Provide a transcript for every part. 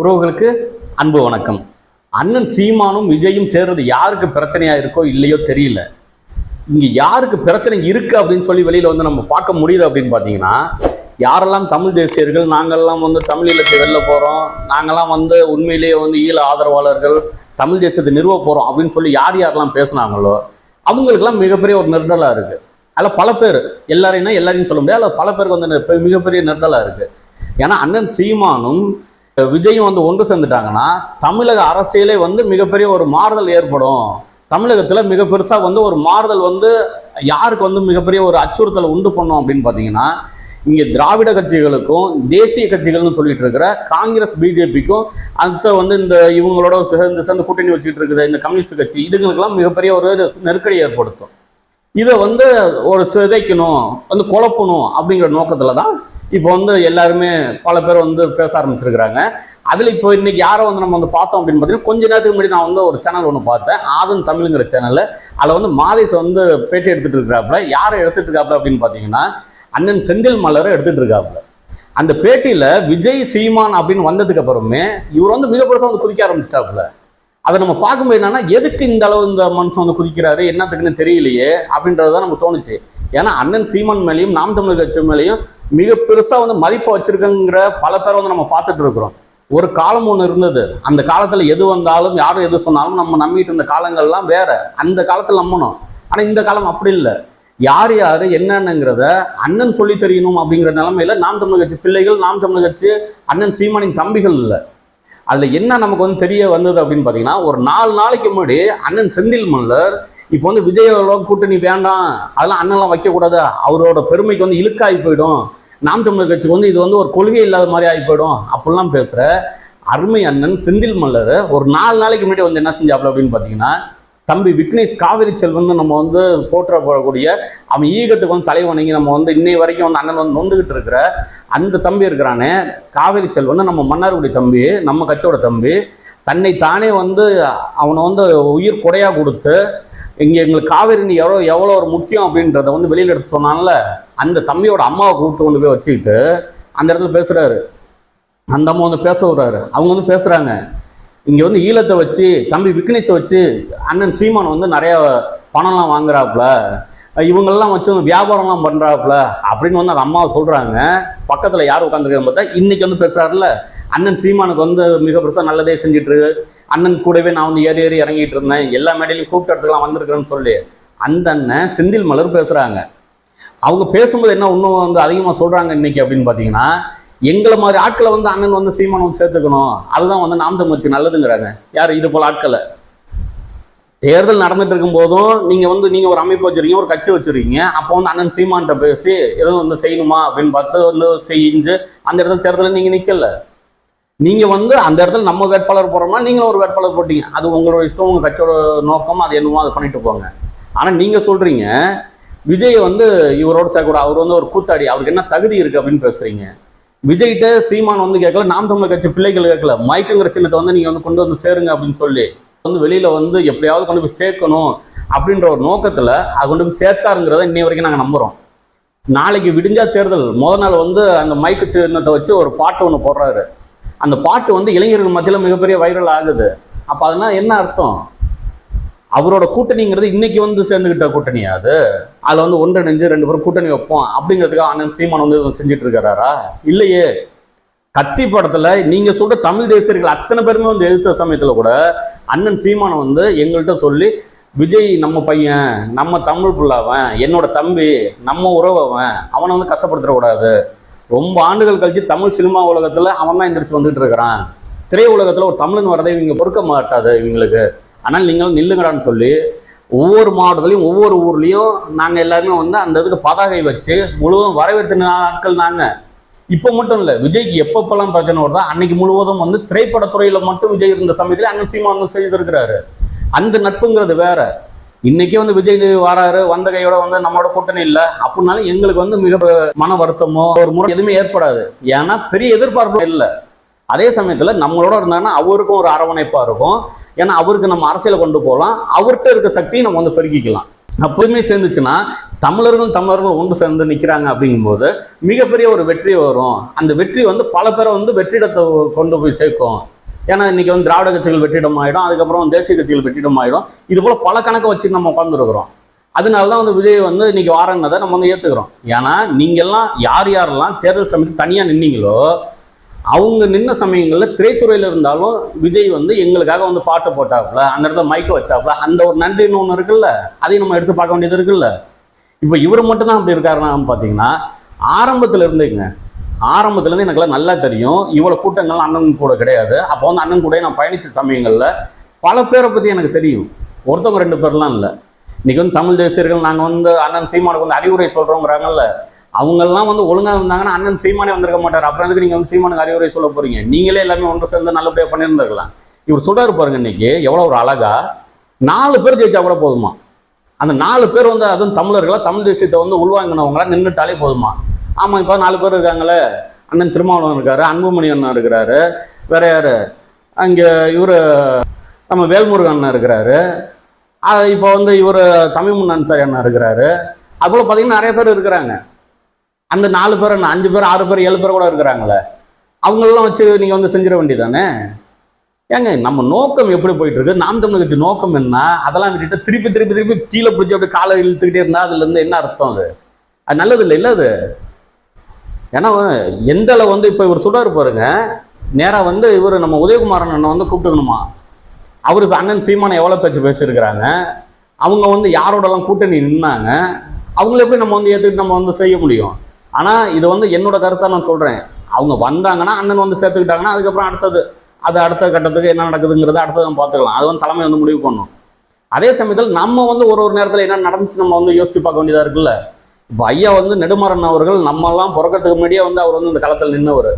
உறவுகளுக்கு அன்பு வணக்கம். அண்ணன் சீமானும் விஜயும் சேர்றது யாருக்கு பிரச்சனையா இருக்கோ இல்லையோ தெரியல. இங்க யாருக்கு பிரச்சனை இருக்கு அப்படின்னு சொல்லி வெளியில வந்து நம்ம பார்க்க முடியுது அப்படின்னு பார்த்தீங்கன்னா யாரெல்லாம் தமிழ் தேசியர்கள் நாங்கள்லாம் வந்து தமிழ் ஈழத்தை வெளில போறோம் நாங்கெல்லாம் வந்து உண்மையிலேயே வந்து ஈழ ஆதரவாளர்கள் தமிழ் தேசியத்தை நிறுவ போறோம் அப்படின்னு சொல்லி யார் யாரெல்லாம் பேசுனாங்களோ அவங்களுக்கெல்லாம் மிகப்பெரிய ஒரு நெருடலா இருக்கு. அதில் பல பேர் எல்லாரையும் எல்லாரையும் சொல்ல முடியாது அதில் பல பேருக்கு வந்து மிகப்பெரிய நெருடலா இருக்குது ஏன்னா அண்ணன் சீமானும் விஜயும் வந்து ஒன்று சேர்ந்துட்டாங்கன்னா தமிழக அரசியலே வந்து மிகப்பெரிய ஒரு மாறுதல் ஏற்படும். தமிழகத்தில் மிக பெருசாக வந்து ஒரு மாறுதல் வந்து யாருக்கு வந்து மிகப்பெரிய ஒரு அச்சுறுத்தலை உண்டு பண்ணும் அப்படின்னு பார்த்தீங்கன்னா இங்கே திராவிட கட்சிகளுக்கும் தேசிய கட்சிகள்னு சொல்லிட்டு இருக்கிற காங்கிரஸ் பிஜேபிக்கும் அடுத்த வந்து இந்த இவங்களோட சேர்ந்து சேர்ந்து கூட்டணி வச்சுட்டு இருக்கிற இந்த கம்யூனிஸ்ட் கட்சி இதுங்களுக்கெல்லாம் மிகப்பெரிய ஒரு நெருக்கடி ஏற்படுத்தும். இதை வந்து ஒரு சிதைக்கணும் வந்து குழப்பணும் அப்படிங்கிற நோக்கத்தில் தான் இப்போ வந்து எல்லாருமே பல பேர் வந்து பேச ஆரம்பிச்சிருக்கிறாங்க. அதில் இப்போ இன்னைக்கு யாரை வந்து நம்ம வந்து பார்த்தோம் அப்படின்னு பார்த்தீங்கன்னா கொஞ்ச நேரத்துக்கு முன்னாடி நான் வந்து ஒரு சேனல் ஒன்று பார்த்தேன். ஆதன் தமிழுங்கிற சேனலில் அதில் வந்து மாதேஷ் வந்து பேட்டி எடுத்துகிட்டு இருக்கிறாப்புல யாரை எடுத்துகிட்டு இருக்காப்புல அப்படின்னு பார்த்தீங்கன்னா அண்ணன் செந்தில் மலரை எடுத்துகிட்டு இருக்காப்புல. அந்த பேட்டியில் விஜய் சீமான் அப்படின்னு வந்ததுக்கு அப்புறமே இவர் வந்து மிக பெருசாக வந்து குதிக்க ஆரம்பிச்சிட்டாப்புல. அதை நம்ம பார்க்கும்போது என்னன்னா எதுக்கு இந்த அளவு இந்த மனுஷன் வந்து குதிக்கிறாரு? என்னத்துக்குன்னு தெரியலையே அப்படின்றது தான் நமக்கு தோணுச்சு. ஏன்னா அண்ணன் சீமான் மேலேயும் நாம் தமிழர் கட்சி மேலேயும் மிக பெருசாக வந்து மதிப்பை வச்சிருக்கங்கிற பல பேர் வந்து நம்ம பார்த்துட்டு இருக்கிறோம். ஒரு காலம் ஒன்று இருந்தது. அந்த காலத்தில் எது வந்தாலும் யாரும் எது சொன்னாலும் நம்ம நம்பிட்டு இருந்த காலங்கள்லாம் வேற. அந்த காலத்தில் நம்பணும். ஆனால் இந்த காலம் அப்படி இல்லை. யார் யார் என்னென்னங்கிறத அண்ணன் சொல்லி தெரியணும் அப்படிங்கிற நிலமையில நாம் தமிழர் கட்சி பிள்ளைகள் நாம் தமிழர் கட்சி அண்ணன் சீமானின் தம்பிகள் இல்லை. அதில் என்ன நமக்கு வந்து தெரிய வந்தது அப்படின்னு பார்த்தீங்கன்னா ஒரு நாலு நாளைக்கு முன்னாடி அண்ணன் செந்தில் மல்லர் இப்போ வந்து விஜயோட கூட்டணி வேண்டாம் அதெல்லாம் அண்ணன்லாம் வைக்கக்கூடாது. அவரோட பெருமைக்கு வந்து இழுக்காகி போயிடும். நாம் தமிழர் கட்சிக்கு வந்து இது வந்து ஒரு கொள்கை இல்லாத மாதிரி ஆகி போயிடும். அப்படிலாம் பேசுகிற அருமை அண்ணன் செந்தில் மல்லர் ஒரு நாலு நாளைக்கு முன்னாடி வந்து என்ன செஞ்சாப்ல அப்படின்னு பார்த்தீங்கன்னா தம்பி விக்னேஷ் காவிரி செல்வன் நம்ம வந்து போற்றப்படக்கூடிய அவன் ஈகத்துக்கு வந்து தலை வணங்கி நம்ம வந்து இன்னை வரைக்கும் வந்து அண்ணன் வந்து நொந்துகிட்டு இருக்கிற அந்த தம்பி இருக்கிறானே காவிரி செல்வன் நம்ம மன்னார்குடி தம்பி நம்ம கட்சியோட தம்பி தன்னை தானே வந்து அவனை வந்து உயிர் கொடையாக கொடுத்து இங்கே எங்களுக்கு காவேரி நீ எவ்வளோ எவ்வளோ ஒரு முக்கியம் அப்படின்றத வந்து வெளியில் எடுத்து சொன்னான்ல அந்த தம்பியோட அம்மாவை கூப்பிட்டு கொண்டு போய் வச்சுக்கிட்டு அந்த இடத்துல பேசுகிறாரு அந்த அம்மா வந்து பேச விடுறாரு. அவங்க வந்து பேசுகிறாங்க இங்கே வந்து ஈழத்தை வச்சு தம்பி விக்னேஷை வச்சு அண்ணன் சீமான் வந்து நிறையா பணம்லாம் வாங்குறாப்புல. இவங்கெல்லாம் வச்சு வியாபாரம்லாம் பண்ணுறாப்புல அப்படின்னு வந்து அந்த அம்மாவை சொல்கிறாங்க பக்கத்தில் யார் உட்காந்துருக்காங்க பார்த்தா இன்றைக்கி வந்து பேசுகிறாருல அண்ணன் சீமானுக்கு வந்து மிக பெருசாக நல்லதே செஞ்சுட்டு இருக்கு. அண்ணன் கூடவே நான் வந்து ஏறி ஏறி இறங்கிட்டு இருந்தேன். எல்லா மேடையிலையும் கூப்பிட்ட இடத்துக்குலாம் வந்திருக்கிறேன்னு சொல்லி அந்த அண்ணன் செந்தில் மலர் பேசுகிறாங்க அவங்க பேசும்போது என்ன இன்னும் வந்து அதிகமாக சொல்கிறாங்க இன்னைக்கு அப்படின்னு பார்த்தீங்கன்னா எங்களை மாதிரி ஆட்களை வந்து அண்ணன் வந்து சீமானம் வந்து சேர்த்துக்கணும். அதுதான் வந்து நாம் தமிழ்ச்சி நல்லதுங்கிறாங்க. யார்? இது போல் ஆட்களை. தேர்தல் நடந்துட்டு இருக்கும் போதும் நீங்க வந்து நீங்க ஒரு அமைப்பு வச்சிருக்கீங்க ஒரு கட்சி வச்சிருக்கீங்க. அப்போ வந்து அண்ணன் சீமான்ட்ட பேசி எதுவும் வந்து செய்யணுமா? அப்படின்னு பார்த்து வந்து செஞ்சு அந்த இடத்துல தேர்தலில் நீங்க நிக்கல. நீங்க வந்து அந்த இடத்துல நம்ம வேட்பாளர் போறோம்னா நீங்களும் ஒரு வேட்பாளர் போட்டீங்க. அது உங்களோட இஷ்டம் உங்க கட்சியோட நோக்கம் அது என்னமோ அதை பண்ணிட்டு போங்க. ஆனா நீங்க சொல்றீங்க விஜய் வந்து இவரோட சேர்க்கூட அவர் வந்து ஒரு கூத்தாடி அவருக்கு என்ன தகுதி இருக்கு அப்படின்னு பேசுறீங்க. விஜய்கிட்ட சீமான் வந்து கேட்கல நாம் தமிழர் கட்சி பிள்ளைகள் கேட்கல மயக்கங்கிற சின்னத்தை வந்து நீங்க வந்து கொண்டு வந்து சேருங்க அப்படின்னு சொல்லி. வந்து வெளியில வந்து எப்படியாவது கொண்டு போய் சேர்க்கணும் அப்படின்ற ஒரு நோக்கத்தில் அது கொண்டு போய் சேர்த்தாருங்கிறத இன்னை வரைக்கும் நாங்கள் நம்புறோம். நாளைக்கு விடிஞ்சா தேர்தல். முத நாள் வந்து அந்த மைக்கு சின்னத்தை வச்சு ஒரு பாட்டு ஒன்று போடுறாரு. அந்த பாட்டு வந்து இளைஞர்கள் மத்தியில் மிகப்பெரிய வைரல் ஆகுது. அப்போ அதனால் என்ன அர்த்தம்? அவரோட கூட்டணிங்கிறது இன்னைக்கு வந்து சேர்ந்துக்கிட்ட கூட்டணியா அது. அதில் வந்து ஒன்றிணைஞ்சு ரெண்டு பேரும் கூட்டணி வைப்போம் அப்படிங்கிறதுக்காக அண்ணன் சீமான் வந்து செஞ்சுட்டு இருக்கிறாரா இல்லையே. கத்தி படத்துல நீங்க சொல்கிற தமிழ் தேசியர்கள் அத்தனை பேருமே வந்து எதிர்த்த சமயத்தில் கூட அண்ணன் சீமானை வந்து எங்கள்கிட்ட சொல்லி விஜய் நம்ம பையன் நம்ம தமிழ் பிள்ளாவன் என்னோட தம்பி நம்ம உறவவன் அவனை வந்து கஷ்டப்படுத்திடக்கூடாது. ரொம்ப ஆண்டுகள் கழிச்சு தமிழ் சினிமா உலகத்தில் அவன் தான் எந்திரிச்சு வந்துட்டு இருக்கிறான். திரை உலகத்தில் ஒரு தமிழன் வரதை இவங்க பொறுக்க மாட்டாது இவங்களுக்கு. ஆனால் நீங்கள் நில்லுங்கடான்னு சொல்லி ஒவ்வொரு மாவட்டத்துலையும் ஒவ்வொரு ஊர்லேயும் நாங்கள் எல்லாருமே வந்து அந்த இதுக்கு பதாகை வச்சு முழுவதும் வரவேற்ற நாட்கள் நாங்கள் இப்போ மட்டும் இல்லை விஜய்க்கு எப்பப்பெல்லாம் பிரச்சனை வருதோ அன்னைக்கு முழுவதும் வந்து திரைப்படத்துறையில் மட்டும் விஜய் இருந்த சமயத்தில் அண்ணன் சீமா வந்து செய்திருக்கிறாரு அந்த நட்புங்கிறது வேற. இன்னைக்கே வந்து விஜய் வராரு வந்த கையோட வந்து நம்மளோட கூட்டணி இல்லை. அப்படின்னாலும் எங்களுக்கு வந்து மிக மன வருத்தமோ ஒரு முறை எதுவுமே ஏற்படாது. ஏன்னா பெரிய எதிர்பார்ப்பு இல்லை. அதே சமயத்தில் நம்மளோட இருந்தாங்கன்னா அவருக்கும் ஒரு அரவணைப்பாக இருக்கும். ஏன்னா அவருக்கு நம்ம அரசியலை கொண்டு போகலாம். அவர்கிட்ட இருக்க சக்தியை நம்ம வந்து பெருக்கிக்கலாம். அப்போதுமே சேர்ந்துச்சுன்னா தமிழர்களும் தமிழர்களும் ஒன்று சேர்ந்து நிற்கிறாங்க அப்படிங்கும்போது மிகப்பெரிய ஒரு வெற்றி வரும். அந்த வெற்றி வந்து பல பேரை வந்து வெற்றிடத்தை கொண்டு போய் சேர்க்கும். ஏன்னா இன்றைக்கி வந்து திராவிட கட்சிகள் வெற்றிடம் ஆகிடும் அதுக்கப்புறம் தேசிய கட்சிகள் வெற்றிடம் ஆகிடும் இது போல் பல கணக்கை வச்சு நம்ம உட்காந்துருக்குறோம் அதனால தான் வந்து விஜய் வந்து இன்றைக்கி வாரன்னதை நம்ம வந்து ஏற்றுக்கிறோம் ஏன்னா நீங்கள்லாம் யார் யாரெல்லாம் தேர்தல் சமயத்தில் தனியாக நின்னீங்களோ அவங்க நின்ன சமயங்களில் திரைத்துறையில் இருந்தாலும் விஜய் வந்து எங்களுக்காக வந்து பாட்டு போட்டாப்புல அந்த இடத்துல மைக்க வச்சாப்புல அந்த ஒரு நன்றின்னு ஒன்று இருக்குல்ல அதையும் நம்ம எடுத்து பார்க்க வேண்டியது இருக்குல்ல. இப்போ இவர் மட்டும்தான் அப்படி இருக்காருன்னா பார்த்தீங்கன்னா ஆரம்பத்தில் இருந்துங்க. ஆரம்பத்துலேருந்து எனக்குலாம் நல்லா தெரியும். இவ்வளோ கூட்டங்கள் அண்ணன் கூட கிடையாது. அப்போ வந்து அண்ணன் கூட நான் பயணித்த சமயங்களில் பல பேரை பற்றி எனக்கு தெரியும். ஒருத்தவங்க ரெண்டு பேர்லாம் இல்லை. இன்றைக்கி வந்து தமிழ் தேசியர்கள் நாங்கள் வந்து அண்ணன் சீமானுக்கு வந்து அறிவுரை சொல்கிறோங்கிறாங்கல்ல அவங்கெல்லாம் வந்து ஒழுங்காக இருந்தாங்கன்னா அண்ணன் சீமானே வந்திருக்க மாட்டார். அப்புறம் எதுக்கு நீங்கள் வந்து சீமானுக்கு அறிவுரை சொல்ல போறீங்க? நீங்களே எல்லாமே ஒன்று சேர்ந்து நல்லபடியாக பண்ணியிருந்திருக்கலாம். இவர் சொல்றாரு பாருங்க இன்னைக்கு எவ்வளோ ஒரு அழகா நாலு பேர் ஜெயிச்சா கூட போதுமா? அந்த நாலு பேர் வந்து அதுவும் தமிழர்களா தமிழ் தேசியத்தை வந்து உள்வாங்கினவங்களா நின்றுட்டாலே போதுமா? ஆமாம் இப்போ நாலு பேர் இருக்காங்களே. அண்ணன் திருமாவளவன் இருக்காரு அன்புமணி அண்ணன் இருக்கிறாரு. வேற யாரு? அங்கே இவர் நம்ம வேல்முருகன் அண்ணன் இருக்கிறாரு. இப்போ வந்து இவர் தமிழ்முன் அன்சாரி அண்ணன் இருக்கிறாரு. அதுபோல் பார்த்தீங்கன்னா நிறைய பேர் இருக்கிறாங்க. அந்த நாலு பேர் என்ன அஞ்சு பேர் ஆறு பேர் ஏழு பேர் கூட இருக்கிறாங்களே. அவங்களெல்லாம் வச்சு நீங்கள் வந்து செஞ்சிட வேண்டியதானே ஏங்க நம்ம நோக்கம் எப்படி போயிட்டு இருக்கு நாம் தமிழ் கட்சி நோக்கம் என்ன? அதெல்லாம் விட்டுட்டு திருப்பி திருப்பி திருப்பி கீழே பிடிச்சி அப்படி காலை இழுத்துக்கிட்டே இருந்தா அதுல இருந்து என்ன அர்த்தம் அது? அது நல்லது இல்லை இல்லை அது? ஏன்னா எந்த அளவு வந்து இப்போ இவர் சொல்றாரு பாருங்க நேராக வந்து இவர் நம்ம உதயகுமாரன் அண்ணன் வந்து கூப்பிட்டுக்கணுமா? அவர் அண்ணன் சீமானை எவ்வளோ பேச்சு பேசியிருக்கிறாங்க? அவங்க வந்து யாரோடலாம் கூட்டணி நின்னாங்க? அவங்கள எப்படி நம்ம வந்து ஏற்றுக்கிட்டு நம்ம வந்து செய்ய முடியும்? ஆனால் இது வந்து என்னோட கருத்தை நான் சொல்கிறேன் அவங்க வந்தாங்கன்னா அண்ணன் வந்து சேர்த்துக்கிட்டாங்கன்னா அதுக்கப்புறம் அடுத்தது அது அடுத்த கட்டத்துக்கு என்ன நடக்குதுங்கிறத அடுத்தது நம்ம பார்த்துக்கலாம். அது வந்து தலைமை வந்து முடிவு பண்ணும். அதே சமயத்தில் நம்ம வந்து ஒரு ஒரு நேரத்தில் என்ன நடந்துச்சு நம்ம வந்து யோசிச்சு பார்க்க வேண்டியதாக இருக்குல்ல? இப்போ ஐயா வந்து நெடுமாறன் அவர்கள் நம்மெல்லாம் பிறக்கிறதுக்கு முன்னாடியே வந்து அவர் வந்து இந்த களத்தில் நின்னவர்.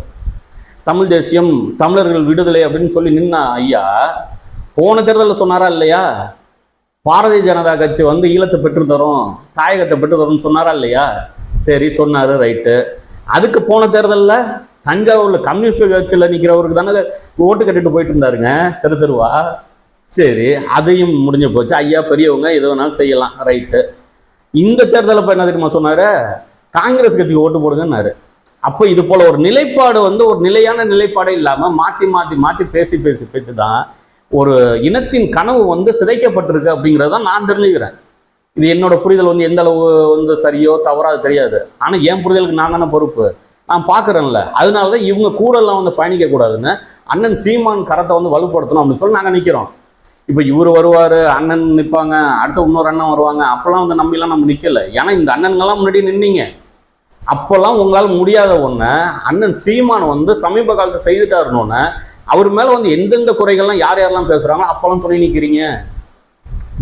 தமிழ் தேசியம் தமிழர்கள் விடுதலை அப்படின்னு சொல்லி நின்னா ஐயா போன தேர்தலில் சொன்னாரா இல்லையா? பாரதிய ஜனதா கட்சி வந்து ஈழத்தை பெற்று தரும் தாயகத்தை பெற்று தரும்னு சொன்னாரா இல்லையா? சரி சொன்னார் ரைட்டு. அதுக்கு போன தேர்தலில் தஞ்சாவூரில் கம்யூனிஸ்ட் கட்சியில் நிற்கிறவருக்கு தானே ஓட்டு கட்டிட்டு போயிட்டு இருந்தாருங்க தெரு தெருவா. சரி அதையும் முடிஞ்சு போச்சு. ஐயா பெரியவங்க எது வேணாலும் செய்யலாம் ரைட்டு. இந்த தேர்தலில் இப்போ என்ன தெரியுமா சொன்னார்? காங்கிரஸ் கட்சிக்கு ஓட்டு போடுங்கன்னாரு. அப்போ இது போல ஒரு நிலைப்பாடு வந்து ஒரு நிலையான நிலைப்பாடே இல்லாமல் மாற்றி மாற்றி மாற்றி பேசி பேசி பேசி தான் ஒரு இனத்தின் கனவு வந்து சிதைக்கப்பட்டிருக்கு அப்படிங்கிறத நான் தெரிஞ்சுக்கிறேன். இது என்னோட புரிதல் வந்து எந்த அளவு வந்து சரியோ தவறோ அது தெரியாது. ஆனால் என் புரிதலுக்கு நான் தானே பொறுப்பு. நான் பார்க்குறேன்ல அதனால தான் இவங்க கூடலாம் வந்து பயணிக்க கூடாதுன்னு அண்ணன் சீமான் கரத்தை வந்து வலுப்படுத்தணும் அப்படின்னு சொல்லி நாங்கள் நிற்கிறோம் இப்போ இவர் வருவார் அண்ணன் நிற்பாங்க அடுத்த இன்னொரு அண்ணன் வருவாங்க அப்போல்லாம் வந்து நம்பிலாம் நம்ம நிற்கல ஏன்னா இந்த அண்ணன்கள்லாம் முன்னாடி நின்னீங்க. அப்போல்லாம் உங்களால் முடியாத ஒன்று அண்ணன் சீமான் வந்து சமீப காலத்தை செய்துட்டாருன்னு அவர் மேலே வந்து எந்தெந்த குறைகள்லாம் யார் யாரெல்லாம் பேசுகிறாங்களோ அப்போல்லாம் துணை நிற்கிறீங்க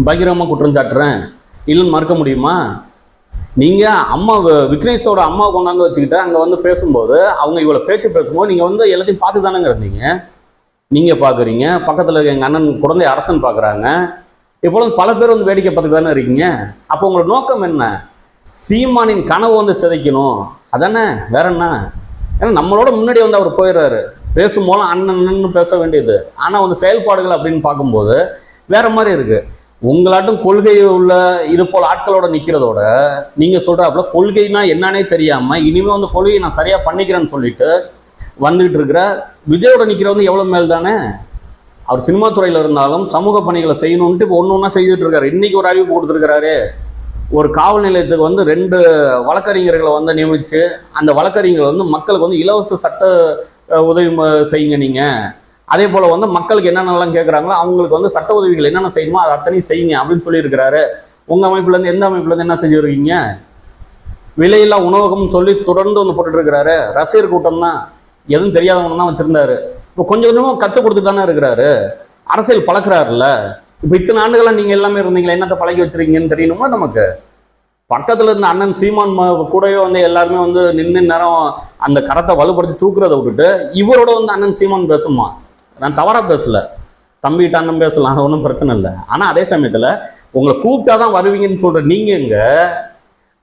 பகிரமாக குற்றம் சாட்டுறேன். இல்லைன்னு மறக்க முடியுமா? நீங்கள் அம்மா விக்னேஷோட அம்மாவை கொண்டாந்து வச்சுக்கிட்டு அங்கே வந்து பேசும்போது அவங்க இவ்வளோ பேச்சு பேசும்போது நீங்கள் வந்து எல்லாத்தையும் பார்த்து தானேங்க இருந்தீங்க. நீங்கள் பார்க்குறீங்க பக்கத்தில் எங்கள் அண்ணன் குழந்தை அரசன் பார்க்குறாங்க. இப்போலாம் பல பேர் வந்து வேடிக்கை பார்த்துட்டு தானே இருக்கீங்க. அப்போ உங்களோட நோக்கம் என்ன? சீமானின் கனவு வந்து சிதைக்கணும். அதானே? வேற என்ன? ஏன்னா நம்மளோட முன்னாடி வந்து அவர் போயிடுறாரு. பேசும்போது அண்ணன் அண்ணன்னு பேச வேண்டியது. ஆனால் வந்து செயல்பாடுகள் அப்படின்னு பார்க்கும்போது வேற மாதிரி இருக்குது உங்களாட்டும் கொள்கை உள்ள இது போல் ஆட்களோட நிற்கிறதோட நீங்கள் சொல்கிறாப்புல கொள்கைனா என்னன்னே தெரியாமல் இனிமேல் வந்து கொள்கையை நான் சரியாக பண்ணிக்கிறேன்னு சொல்லிட்டு வந்துகிட்டு இருக்கிற விஜயோட நிற்கிறவங்க எவ்வளோ மேல் தானே அவர் சினிமா துறையில் இருந்தாலும் சமூக பணிகளை செய்யணும்ட்டு இப்போ ஒன்று ஒன்றா செய்துட்டு இருக்காரு. இன்னைக்கு ஒரு அறிவிப்பு கொடுத்துருக்கிறாரு. ஒரு காவல் நிலையத்துக்கு வந்து ரெண்டு வழக்கறிஞர்களை வந்து நியமித்து அந்த வழக்கறிஞர்கள் வந்து மக்களுக்கு வந்து இலவச சட்ட உதவி செய்யுங்க நீங்கள் அதே போல் வந்து மக்களுக்கு என்னென்னலாம் கேட்குறாங்களோ அவங்களுக்கு வந்து சட்ட உதவிகள் என்னென்ன செய்யணுமோ அதை அத்தனையும் செய்யுங்க அப்படின்னு சொல்லியிருக்கிறாரு. உங்கள் அமைப்புலேருந்து எந்த அமைப்புலேருந்து என்ன செஞ்சுருக்கீங்க? விலையில்லா உணவகம் சொல்லி தொடர்ந்து வந்து போட்டுட்டு இருக்கிறாரு ரசிகர் கூட்டம்னா எதுவும் தெரியாதவங்க தான் வச்சுருந்தாரு. இப்போ கொஞ்சம் கொஞ்சமாக கற்றுக் கொடுத்துட்டு தானே இருக்கிறாரு. அரசியல் பழக்கிறாருல்ல. இப்போ இத்தனை ஆண்டுகளாக நீங்கள் எல்லாமே இருந்தீங்களா என்னத்தை பழகி வச்சிருக்கீங்கன்னு தெரியணுமா நமக்கு? பக்கத்தில் இருந்த அண்ணன் சீமான் கூடவே வந்து எல்லாருமே வந்து நின்று நேரம் அந்த கரத்தை வலுப்படுத்தி தூக்குறதை விட்டுட்டு இவரோட வந்து அண்ணன் சீமான் பேசுமா நான் தவறாக பேசல. தம்பிகிட்ட பேசலாம் ஒன்றும் பிரச்சனை இல்லை. ஆனால் அதே சமயத்தில் உங்களை கூப்பிட்டா தான் வருவீங்கன்னு சொல்கிற நீங்கள் இங்கே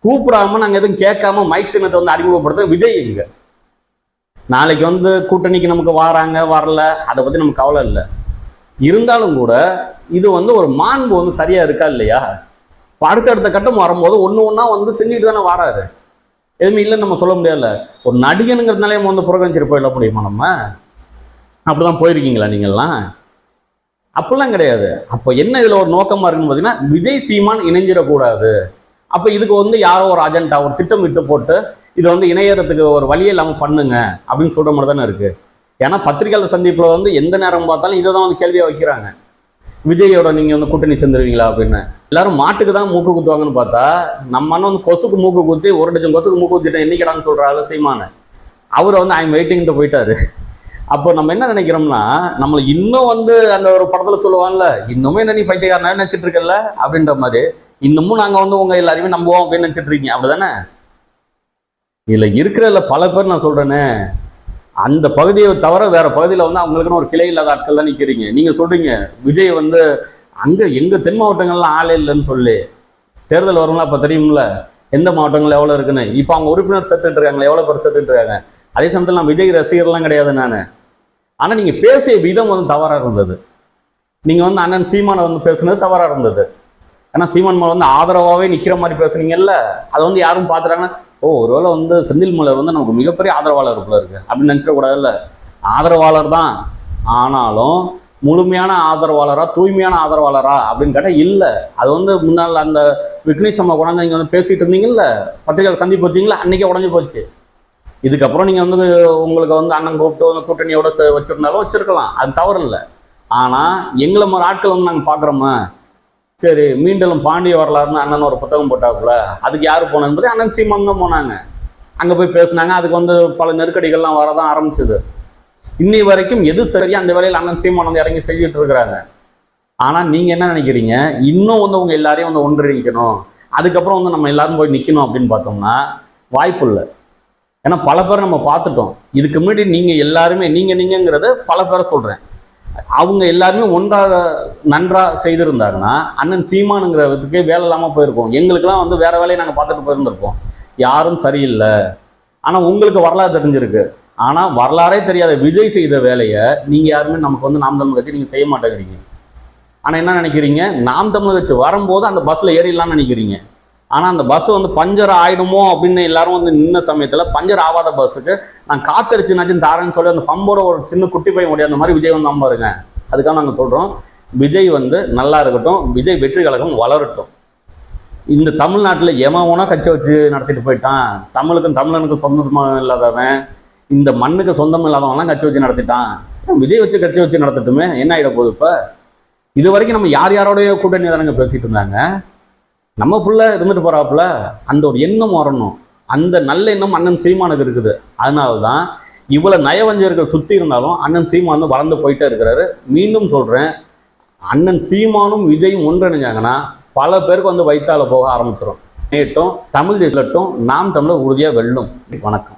கூப்பிடாம நாங்கள் எதுவும் கேட்காம மைக் சின்னத்தை வந்து அறிமுகப்படுத்த விஜய் எங்க? நாளைக்கு வந்து கூட்டணிக்கு நமக்கு வராங்க வரல அதை பற்றி நமக்கு கவலை இல்லை. இருந்தாலும் கூட இது வந்து ஒரு மாண்பு வந்து சரியாக இருக்கா இல்லையா? இப்போ அடுத்தடுத்த கட்டம் வரும்போது ஒன்று ஒன்றா வந்து செஞ்சுட்டு தானே வராரு. எதுவுமே இல்லைன்னு நம்ம சொல்ல முடியாதுல்ல. ஒரு நடிகனுங்கிறதுனாலே நம்ம வந்து புறக்கணிச்சிட்டு போயிட முடியுமா நம்ம? அப்படிதான் போயிருக்கீங்களா நீங்கள்லாம்? அப்படிலாம் கிடையாது. அப்போ என்ன இதில் ஒரு நோக்கமாக இருக்குன்னு பார்த்தீங்கன்னா விஜய் சீமான் இணைஞ்சிடக்கூடாது. அப்போ இதுக்கு வந்து யாரோ ஒரு அஜெண்டா ஒரு திட்டம் விட்டு போட்டு இதை வந்து இணையறதுக்கு ஒரு வழியே இல்லாமல் பண்ணுங்க அப்படின்னு சொல்கிற மாதிரி தானே இருக்குது ஏன்னா பத்திரிகையாளர் சந்திப்பில் வந்து எந்த நேரம் பார்த்தாலும் இதை தான் வந்து கேள்வியாக வைக்கிறாங்க. விஜயோட நீங்கள் வந்து கூட்டணி சேர்ந்துருவீங்களா அப்படின்னு. எல்லாரும் மாட்டுக்கு தான் மூக்கு குத்துவாங்கன்னு பார்த்தா நம்ம அண்ணன் வந்து கொசுக்கு மூக்கு குத்தி ஒரு டஜன் கொசுக்கு மூக்கு குத்திட்டேன் என்னைக்கிறான்னு சொல்கிறாரு சீமானு. அவர் வந்து ஐம் வெயிட்டிங்கிட்ட போயிட்டாரு. அப்போ நம்ம என்ன நினைக்கிறோம்னா நம்மளை இன்னும் வந்து அந்த ஒரு படத்தில் சொல்லுவாங்கல்ல இன்னுமே என்ன நீ பைத்தியக்காரனா நினச்சிட்டு இருக்கல அப்படின்ற மாதிரி இன்னமும் நாங்கள் வந்து உங்கள் எல்லாரையுமே நம்புவோம் அப்படின்னு நினச்சிட்டு இருக்கீங்க. அப்படிதானே? இதில் இருக்கிறதுல பல பேர் நான் சொல்கிறேனே அந்த பகுதியை தவிர வேற பகுதியில் வந்து அவங்களுக்குன்னு ஒரு கிளை இல்லாத ஆட்கள் தான் நிற்கிறீங்க நீங்கள் சொல்கிறீங்க விஜய் வந்து அங்கே எங்கள் தென் மாவட்டங்கள்லாம் ஆளே இல்லைன்னு சொல்லி தேர்தல் வரும்ல அப்போ தெரியும்ல எந்த மாவட்டங்கள் எவ்வளோ இருக்குன்னு. இப்போ அவங்க உறுப்பினர் செத்துட்டு இருக்காங்க எவ்வளோ பேர் செத்துட்டு இருக்காங்க? அதே சமயத்தில் நான் விஜய் ரசிகர்லாம் கிடையாது நான். ஆனால் நீங்கள் பேசிய விதம் வந்து தவறாக இருந்தது. நீங்கள் வந்து அண்ணன் சீமானை வந்து பேசுனது தவறாக இருந்தது. ஏன்னா சீமான் மேலே வந்து ஆதரவாகவே நிற்கிற மாதிரி பேசுனீங்கல்ல அதை வந்து யாரும் பார்த்துட்டாங்கன்னா ஓ ஒருவேளை வந்து செந்தில் மலர் வந்து நமக்கு மிகப்பெரிய ஆதரவாளர் போல இருக்கு. அப்படின்னு நினச்சிடக்கூடாதுல்ல. ஆதரவாளர் தான். ஆனாலும் முழுமையான ஆதரவாளரா தூய்மையான ஆதரவாளரா அப்படின்னு கேட்டால் இல்லை. அது வந்து முன்னால் அந்த விக்னேஷ் அம்மா கொண்டாந்து நீங்கள் வந்து பேசிகிட்டு இருந்தீங்கல்ல பத்திரிகையாளர் சந்திப்பு வச்சிங்களா அன்றைக்கே உடஞ்சி போச்சு. இதுக்கப்புறம் நீங்கள் வந்து உங்களுக்கு வந்து அண்ணன் கூப்பிட்டு கூட்டணியோட சே- வச்சிருந்தாலும் வச்சுருக்கலாம். அது தவறு இல்லை ஆனால் எங்களை மாதிரி ஆட்கள் வந்து நாங்கள் பார்க்குறோமா சரி மீண்டும் பாண்டிய வரலாறுன்னு அண்ணன் ஒரு புத்தகம் போட்டாப்புல. அதுக்கு யார் போனது அண்ணன் சீமான் தான் போனாங்க. அங்கே போய் பேசுனாங்க. அதுக்கு வந்து பல நெருக்கடிகள்லாம் வரதான் ஆரம்பிச்சது. இன்னி வரைக்கும் எது சரியா அந்த வேலையில் அண்ணன் சீமான் வந்து இறங்கி செஞ்சுட்டு இருக்கிறாங்க. ஆனால் நீங்கள் என்ன நினைக்கிறீங்க? இன்னும் வந்து உங்கள் எல்லாரையும் வந்து ஒன்றிணைக்கணும். அதுக்கப்புறம் வந்து நம்ம எல்லாரும் போய் நிற்கணும் அப்படின்னு பார்த்தோம்னா வாய்ப்பு இல்லை. ஏன்னா பல பேர் நம்ம பார்த்துட்டோம். இதுக்கு முன்னாடி நீங்கள் எல்லாருமே நீங்கள் நீங்கங்கிறது பல பேரை சொல்கிறேன் அவங்க எல்லாருமே ஒன்றாக நன்றாக செய்திருந்தாங்கன்னா அண்ணன் சீமானுங்கிறதுக்கே வேலை இல்லாமல் போயிருக்கோம். எங்களுக்கெல்லாம் வந்து வேறு வேலையை நாங்கள் பார்த்துட்டு போயிருந்திருப்போம். யாரும் சரியில்லை. ஆனால் உங்களுக்கு வரலாறு தெரிஞ்சிருக்கு. ஆனால் வரலாறே தெரியாத விஜய் செய்த வேலையை நீங்கள் யாருமே நமக்கு வந்து நாம் தமிழ் கட்சி நீங்கள் செய்ய மாட்டேங்கிறீங்க. ஆனால் என்ன நினைக்கிறீங்க? நாம் தமிழ் கட்சி வரும்போது அந்த பஸ்ஸில் ஏறிடலாம்னு நினைக்கிறீங்க. ஆனால் அந்த பஸ் வந்து பஞ்சர் ஆகிடுமோ அப்படின்னு எல்லாரும் வந்து நின்ன சமயத்தில் பஞ்சர் ஆகாத பஸ்ஸுக்கு நான் காத்தரிச்சுனாச்சும் தாரேன்னு சொல்லி அந்த பம்போட ஒரு சின்ன குட்டி பையன் முடியாத மாதிரி விஜய் வந்து நம்பாருங்க அதுக்காக நாங்கள் சொல்கிறோம் விஜய் வந்து நல்லா இருக்கட்டும். விஜய் வெற்றி கழகம் வளரட்டும். இந்த தமிழ்நாட்டில் எவனா கட்சி வச்சு நடத்திட்டு போயிட்டான். தமிழுக்கும் தமிழனுக்கும் சொந்தமாக இல்லாதவன். இந்த மண்ணுக்கு சொந்தம் இல்லாதவன்லாம் கட்சி வச்சு நடத்திட்டான். விஜய் வச்சு கட்சி வச்சு நடத்தட்டுமே. என்ன ஆகிட போகுது இப்போ? இது வரைக்கும் நம்ம யார் யாரோடைய கூட்டணி தானங்க பேசிகிட்டு இருந்தாங்க? நம்ம பிள்ளை இருந்துட்டு போறாப்புல அந்த ஒரு எண்ணம் வரணும். அந்த நல்ல எண்ணம் அண்ணன் சீமானுக்கு இருக்குது. அதனால தான் இவ்வளவு நயவஞ்சர்கள் சுற்றி இருந்தாலும் அண்ணன் சீமான் வந்து வளர்ந்து போயிட்டே இருக்கிறாரு. மீண்டும் சொல்றேன் அண்ணன் சீமானும் விஜயும் ஒன்றிணைஞ்சாங்கன்னா பல பேருக்கு வந்து வைத்தால போக ஆரம்பிச்சிடும் நேட்டும் தமிழ் தேசட்டும் நாம் தமிழர் உறுதியாக வெல்லும். வணக்கம்.